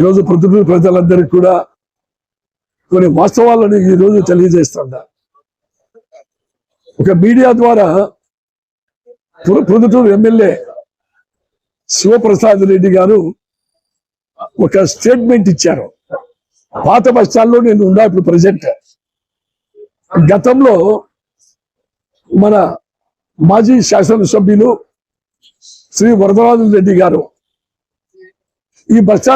ఈరోజు పృథ్వీ ప్రజలందరికీ కూడా కొన్ని వాస్తవాలను ఈరోజు తెలియజేస్తున్నా ఒక మీడియా ద్వారా పుర- ఎమ్మెల్యే శివప్రసాద్ రెడ్డి గారు ఒక స్టేట్మెంట్ ఇచ్చారు. పాత బస్టాల్లో లో నేను ఉన్నా ఇప్పుడు ప్రజెంట్. గతంలో మన మాజీ శాసనసభ్యులు శ్రీ వరదరాజు రెడ్డి గారు ఈ బస్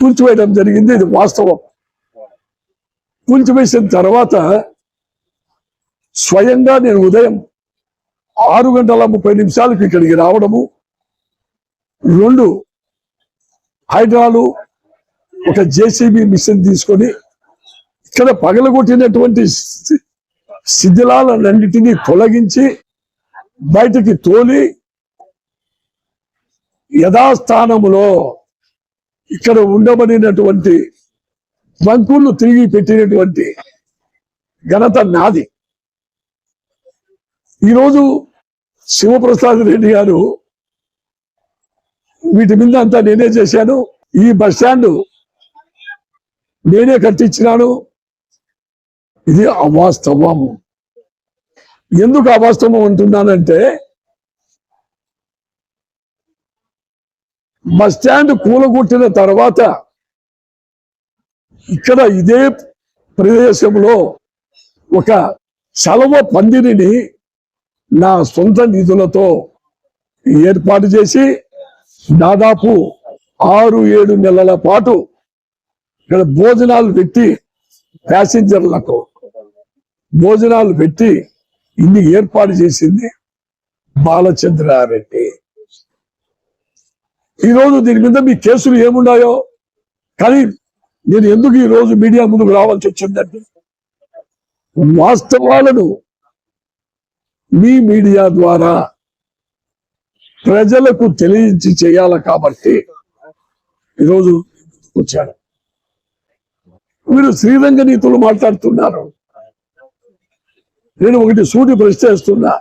కూల్చివేయడం జరిగింది. ఇది వాస్తవం. కూల్చివేసిన తర్వాత స్వయంగా నేను ఉదయం ఆరు గంటల ముప్పై నిమిషాలకు ఇక్కడికి రావడము రెండు హైడ్రాలు ఒక జేసీబీ మిషన్ తీసుకొని ఇక్కడ పగలగొట్టినటువంటి శిథిలాలన్నింటినీ తొలగించి బయటికి తోలి యథాస్థానములో ఇక్కడ ఉండబడినటువంటి బంకులు తిరిగి పెట్టినటువంటి ఘనత నాది. ఈరోజు శివప్రసాద్ రెడ్డి గారు వీటి మీద అంతా నేనే చేశాను. ఈ బస్ స్టాండ్ నేనే కట్టించినాను. ఇది అవాస్తవం. ఎందుకు అవాస్తవం అంటున్నానంటే బస్ స్టాండ్ కూలగొట్టిన తర్వాత ఇక్కడ ఇదే ప్రదేశంలో ఒక చలవ పందిరిని నా సొంత నిధులతో ఏర్పాటు చేసి దాదాపు ఆరు ఏడు నెలల పాటు ఇక్కడ భోజనాలు పెట్టి ప్యాసింజర్లకు భోజనాలు పెట్టి ఇన్ని ఏర్పాటు చేసింది బాలచంద్రారెడ్డి. ఈరోజు దీని మీద మీ కేసులు ఏమున్నాయో? కానీ నేను ఎందుకు ఈరోజు మీడియా ముందుకు రావాల్సి వచ్చిందంటే వాస్తవాలను మీ మీడియా ద్వారా ప్రజలకు తెలియచి చేయాలి కాబట్టి ఈరోజు వచ్చాను. మీరు శ్రీరంగ నీతులు మాట్లాడుతున్నారు. నేను ఒకటి సూటి ప్రశ్నిస్తున్నా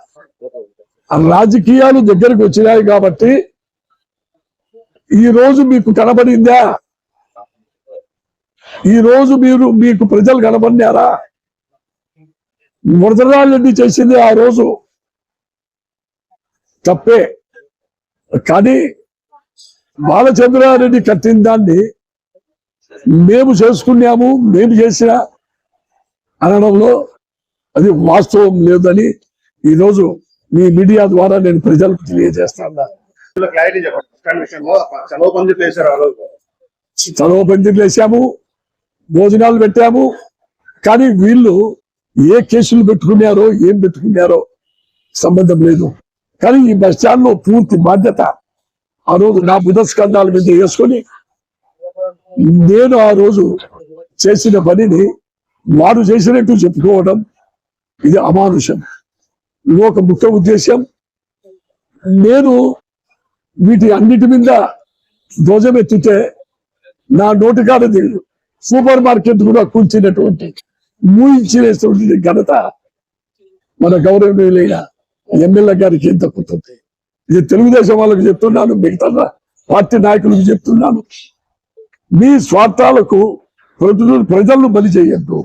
ఆ రాజకీయాలు దగ్గరకు వచ్చినాయి కాబట్టి ఈ రోజు మీకు కనబడిందా? ఈ రోజు మీరు మీకు ప్రజలు కనబడినారా? మురదరాజరెడ్డి చేసింది ఆ రోజు. తప్పే. కానీ బాలచంద్రారెడ్డి కట్టిన దాన్ని మేము చేసుకున్నాము మేము చేసిన అనడంలో అది వాస్తవం లేదని ఈరోజు మీ మీడియా ద్వారా నేను ప్రజలకు తెలియజేస్తాను క్లారిటీ చెప్పండి. చలవ పందిర్లు వేసాము భోజనాలు పెట్టాము కానీ వీళ్ళు ఏ కేసులు పెట్టుకున్నారో ఏం పెట్టుకున్నారో సంబంధం లేదు. కానీ ఈ బస్ స్టాండ్లో పూర్తి బాధ్యత ఆ రోజు నా బుధస్కంధాల మీద వేసుకొని నేను ఆ రోజు చేసిన పనిని వారు చేసినట్టు చెప్పుకోవడం ఇది అమానుషం. ఇది ఒక ముఖ్య ఉద్దేశం నేను వీటి అన్నిటి మీద ధ్వజం ఎత్తితే నా నోటికాడది సూపర్ మార్కెట్ కూడా కూల్చినటువంటి మూయించినటువంటి ఘనత మన గౌరవనీయులైన ఎమ్మెల్యే గారికి ఏం తక్కుతుంది ఇది తెలుగుదేశం వాళ్ళకి చెప్తున్నాను మిగతా పార్టీ నాయకులకు చెప్తున్నాను. మీ స్వార్థాలకు ప్రజలు ప్రజలను బలి చేయొద్దు.